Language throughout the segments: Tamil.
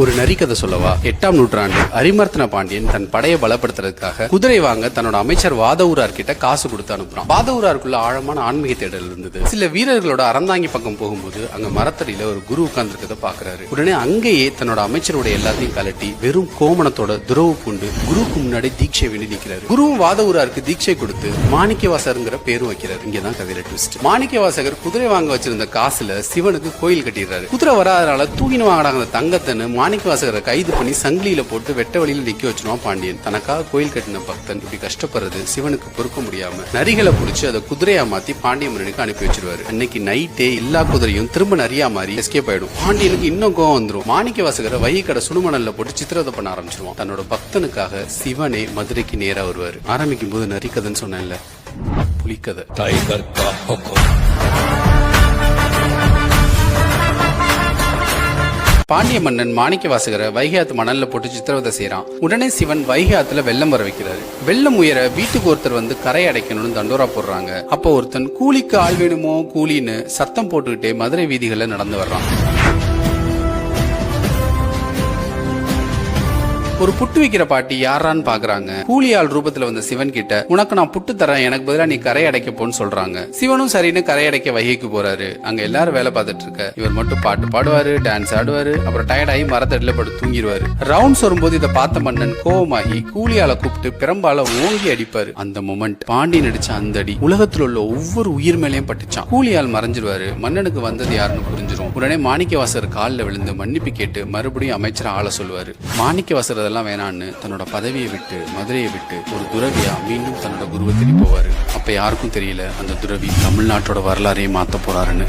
ஒரு நரிக்கதை சொல்லவா? எட்டாம் நூற்றாண்டு அரிமர்த்தன பாண்டியன் தன் படையை பலப்படுத்துறதுக்காக குதிரை வாங்க தன்னோட அமைச்சர் வாதவூரார் கிட்ட காசு கொடுத்து அனுப்புறான். வாதவூராருக்குள்ள ஆழமான ஆன்மீக தேடல் இருந்தது. சில வீரர்களோட அறந்தாங்கி பக்கம் போகும்போது அங்க மரத்தடியில ஒரு குரு உட்கார்ந்துருக்கத பாக்குறாரு. உடனே அங்கேயே தன்னோட அமைச்சரோட எல்லாத்தையும் கலட்டி வெறும் கோமணத்தோட துறவு பூண்டு குருவுக்கு முன்னாடி தீட்சை வெளி நிற்கிறாரு குருவும் வாதவூராருக்கு தீட்சை கொடுத்து மாணிக்கவாசருங்கிற பேரும் வைக்கிறாரு. இங்கதான் கதையில ட்விஸ்ட் மாணிக்கவாசகர் குதிரை வாங்க வச்சிருந்த காசுல சிவனுக்கு கோயில் கட்டிடுறாரு. குதிரை வராதனால தூக்கின்னு வாங்கினாங்க தங்கத்தன்னு மாணிக்கவாசகரை கைது பண்ணி சங்கிலியில போட்டு வெட்ட வழியில நிக்க வச்சிருவான் பாண்டியன். தனக்காக கோயில் கட்டின பக்தன் இப்படி கஷ்டப்படுறது சிவனுக்கு பொறுக்க முடியாம நரிகளை புடிச்சு அதை குதிரையா மாத்தி பாண்டியமனனுக்கு அனுப்பி வச்சிருவாரு. அன்னைக்கு நைட்டே எல்லா குதிரையும் திரும்ப நரியா மாறி எஸ்கேப் ஆயிடும். பாண்டியனுக்கு இன்னும் கோவம் வந்துடும் மாணிக்கவாசகரை வைகை கடை சுடுமணல்ல போட்டு சித்திரவதை பண்ண ஆரம்பிச்சிருவான். தன்னோட பக்தனுக்காக சிவனே மதுரைக்கு நேரா வருவாரு. ஆரம்பிக்கும் போது நரிக்கதைன்னு சொன்னேன்ல. புலிக்கதை பாண்டிய மன்னன் மாணிக்க வாசகரை வைகாத்து மணல்ல போட்டு சித்திரவதை செய்யறான் உடனே சிவன் வைகாத்துல வெள்ளம் வர வைக்கிறாரு. வெள்ளம் உயர வீட்டுக்கு ஒருத்தர் வந்து கரை அடைக்கணும்னு தண்டோரா போடுறாங்க. அப்போ ஒருத்தன் கூலிக்கு ஆள் வேணுமோ? கூலின்னு சத்தம் போட்டுக்கிட்டே மதுரை வீதிகளில் நடந்து வர்றான். ஒரு புட்டு விக்கிற பாட்டி யாரான்னு பாக்குறாங்க. கூலியால் ரூபத்துல வந்த சிவன் கிட்ட உனக்கு நான் புட்டு தரேன் எனக்கு பதிலா நீ கரை அடைக்க போன்னு சொல்றாங்க. சிவனும் சரின்னு கரை அடைக்க வைகைக்கு போறாரு. அங்க எல்லாரும் வேலை பார்த்துட்டு இருக்க. இவர் மட்டும் பாட்டு பாடுவாரு டான்ஸ் ஆடுவாரு அப்புறம் டயர்டாகி மரத்தடியில படுத்து தூங்கிடுவாரு ரவுண்ட்ஸ் வரும்போது இதை பார்த்த மன்னன் கோவமாகி கூலியால கூப்பிட்டு பிரம்பால ஓங்கி அடிப்பாரு. அந்த மொமெண்ட் பாண்டி நடிச்ச அந்த அடி உலகத்துல உள்ள ஒவ்வொரு உயிர் மேலையும் பட்டுச்சான். கூலி ஆள் மறைஞ்சிருவாரு. மன்னனுக்கு வந்தது யாருன்னு புரிஞ்சிரும். உடனே மாணிக்கவாசர் காலில் விழுந்து மன்னிப்பு கேட்டு மறுபடியும் அமைச்சர் ஆள சொல்லுவாரு. மாணிக்கவாசர் அதெல்லாம் வேணான்னு தன்னோட பதவியை விட்டு மதுரையை விட்டு ஒரு துறவியா மீண்டும் தன்னோட குருவை தேடி போவாரு. அப்ப யாருக்கும் தெரியல அந்த துறவி தமிழ்நாட்டோட வரலாறையே மாத்த போறாருன்னு.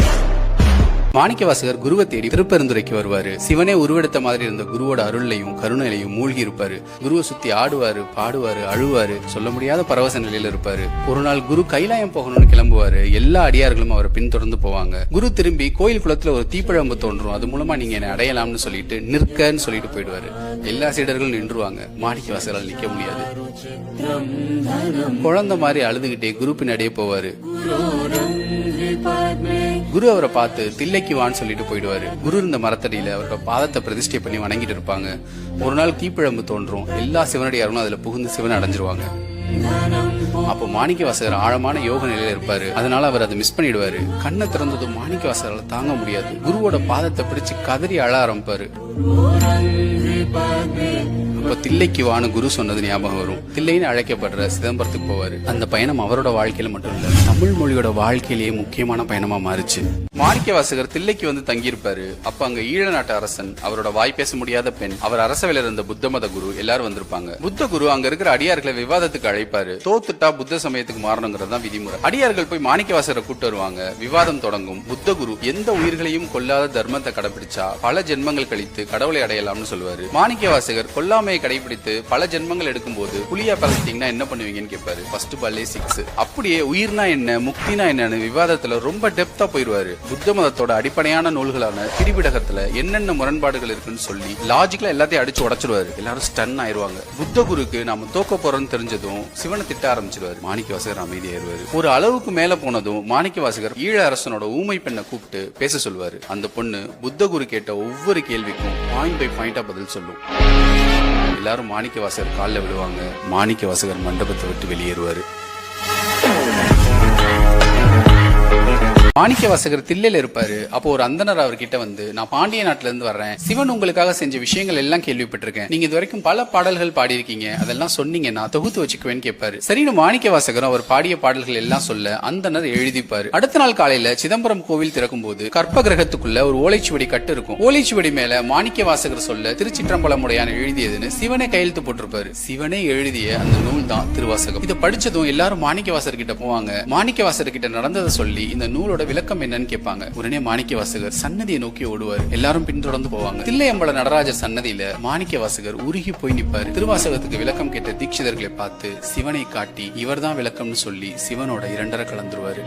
மாணிக்கவாசகர் குருவை தேடி திருப்பெருந்துரைக்கு வருவாரு. சிவனே உருவெடுத்த மாதிரி இருந்த குருவோட அருளையும் கருணையிலையும் மூழ்கி இருப்பாரு. குருவை சுத்தி ஆடுவாரு பாடுவாரு அழுவாரு சொல்ல முடியாத பரவச நிலையில இருப்பாரு. ஒரு நாள் குரு கைலாயம் போகணும்னு கிளம்புவாரு. எல்லா அடியார்களும் அவரை பின்தொடர்ந்து போவாங்க. குரு திரும்பி கோயில் குளத்துல ஒரு தீப்பழம்பு தோன்றும். அது மூலமா நீங்க என்ன அடையலாம்னு சொல்லிட்டு நிற்கன்னு சொல்லிட்டு போயிடுவாரு. எல்லா சீடர்களும் நின்றுவாங்க. மாணிக்கவாசகரால் நிக்க முடியாது. குழந்தை மாதிரி அழுதுகிட்டே குரு பின்னாடியே போவாரு. குரு அவரை பார்த்து தில்லைக்கு வான்னு சொல்லிட்டு போயிடுவாரு. குரு இருந்த மரத்தடியில அவரோட பாதத்தை பிரதிஷ்டை பண்ணி வணங்கிட்டு இருப்பாங்க. ஒரு நாள் தீப்பிழம்பு தோன்றும். எல்லா சிவனடியாரும் அதுல புகுந்து சிவன் அடைஞ்சிருவாங்க. அப்போ மாணிக்க வாசகர் ஆழமான யோக நிலையில இருப்பாரு. அதனால அவர் அதை மிஸ் பண்ணிடுவாரு. கண்ணை திறந்ததும் மாணிக்க வாசகரால் தாங்க முடியாது. குருவோட பாதத்தை பிடிச்சு கதறி அழ ஆரம்பிப்பாரு. அப்ப தில்லைக்கு வானு குரு சொன்னது ஞாபகம் வரும். தில்லைன்னு அழைக்கப்படுற சிதம்பரத்துக்கு போவாரு. அந்த பயணம் அவரோட வாழ்க்கையில மட்டும் இல்ல தமிழ் மொழியோட வாழ்க்கையிலேயே முக்கியமான பயணமா மாறுச்சு. மாணிக்க வாசகர் தில்லைக்கு வந்து தங்கியிருப்பாரு. அப்ப அங்க ஈழ நாட்டு அரசன் அவரோட வாய் பேச முடியாத பெண் அவர் அரசவையில இருந்த புத்த மத குரு எல்லாரும் வந்திருப்பாங்க. புத்த குரு அங்க இருக்கிற அடியார்களை விவாதத்துக்கு அழைப்பாரு. தோத்துட்டா புத்த சமயத்துக்கு மாறணுங்கிறது தான் விதிமுறை. அடியார்கள் போய் மாணிக்க வாசகரை கூட்டு வருவாங்க. விவாதம் தொடங்கும். புத்த குரு எந்த உயிர்களையும் கொல்லாத தர்மத்தை கடைபிடிச்சா பல ஜென்மங்கள் கழித்து கடவுளை அடையலாம்னு சொல்லுவாரு. மாணிக்க வாசகர் கொல்லாமையை கடைபிடித்து பல ஜென்மங்கள் எடுக்கும்போது புலியா பிறந்துட்டீங்கன்னா என்ன பண்ணுவீங்கன்னு கேட்பாரு ஃபர்ஸ்ட் பாலே சிக்ஸ் அப்படியே உயிர்னா என்ன முக்தினா என்னன்னு விவாதத்துல ரொம்ப டெப்தா போயிருவாரு. புத்த மதத்தோட அடிப்படையான நூல்களான திரிபிடகத்துல என்னென்ன முரண்பாடுகள் இருக்குன்னு சொல்லி லாஜிக்கலா எல்லாத்தையும் அடிச்சு உடச்சிருவாரு. எல்லாரும் ஸ்டன் ஆயிருவாங்க. புத்த குருக்கு நாம தோக்க போறோம்னு தெரிஞ்சதும் சிவனை திட்ட ஆரம்பிச்சிருவாரு. மாணிக்க வாசகர் அமைதியாயிருவாரு ஒரு அளவுக்கு மேல போனதும் மாணிக்க வாசகர் ஈழ அரசனோட ஊமை பெண்ணை கூப்பிட்டு பேச சொல்வாரு அந்த பொண்ணு புத்த குரு கேட்ட ஒவ்வொரு கேள்விக்கும் பாயிண்ட் பை பாயிண்டா பதில் சொல்லும். எல்லாரும் மாணிக்க வாசகர் காலில் விழுவாங்க. மாணிக்க வாசகர் மண்டபத்தை விட்டு வெளியேறுவாரு. மாணிக்க வாசகர் தில்லையில இருப்பாரு. அப்போ ஒரு அந்தனர் அவர்கிட்ட வந்து நான் பாண்டிய நாட்டுல இருந்து வர்றேன். சிவன் உங்களுக்காக செஞ்ச விஷயங்கள் எல்லாம் கேள்விப்பட்டிருக்கேன். நீங்க இது வரைக்கும் பல பாடல்கள் பாடியிருக்கீங்க. அதெல்லாம் சொன்னீங்க. நான் தொகுத்து வச்சுக்குவேன்னு கேட்பாரு. சரின்னு மாணிக்க வாசகரும் அவர் பாடிய பாடல்கள் எல்லாம் சொல்ல அந்தனர் எழுதிப்பாரு. அடுத்த நாள் காலையில சிதம்பரம் கோவில் திறக்கும் போது கற்ப கிரகத்துக்குள்ள ஒரு ஓலைச்சுவடி கட்டு இருக்கும். ஓலைச்சுவடி மேல மாணிக்க வாசகர் சொல்ல திருச்சிற்றம்பலமுடையான எழுதியதுன்னு சிவனே கையெழுத்து போட்டிருப்பாரு. சிவனே எழுதிய அந்த நூல் தான் திருவாசகம். இதை படிச்சதும் எல்லாரும் மாணிக்க வாசர் கிட்ட போவாங்க. மாணிக்க வாசர் கிட்ட நடந்ததை சொல்லி இந்த நூலோட விளக்கம் என்னன்னு கேட்பாங்க. உடனே மாணிக்க வாசகர் சன்னதியை நோக்கி ஓடுவார். எல்லாரும் பின்தொடர்ந்து போவாங்க. தில்லையம்பல நடராஜர் சன்னதியில மாணிக்க வாசகர் உருகி போய் நிற்பார் திருவாசகத்துக்கு விளக்கம் கேட்ட தீட்சிதர்களை பார்த்து சிவனை காட்டி இவர்தான் விளக்கம்னு சொல்லி சிவனோட இரண்டரை கலந்துருவாரு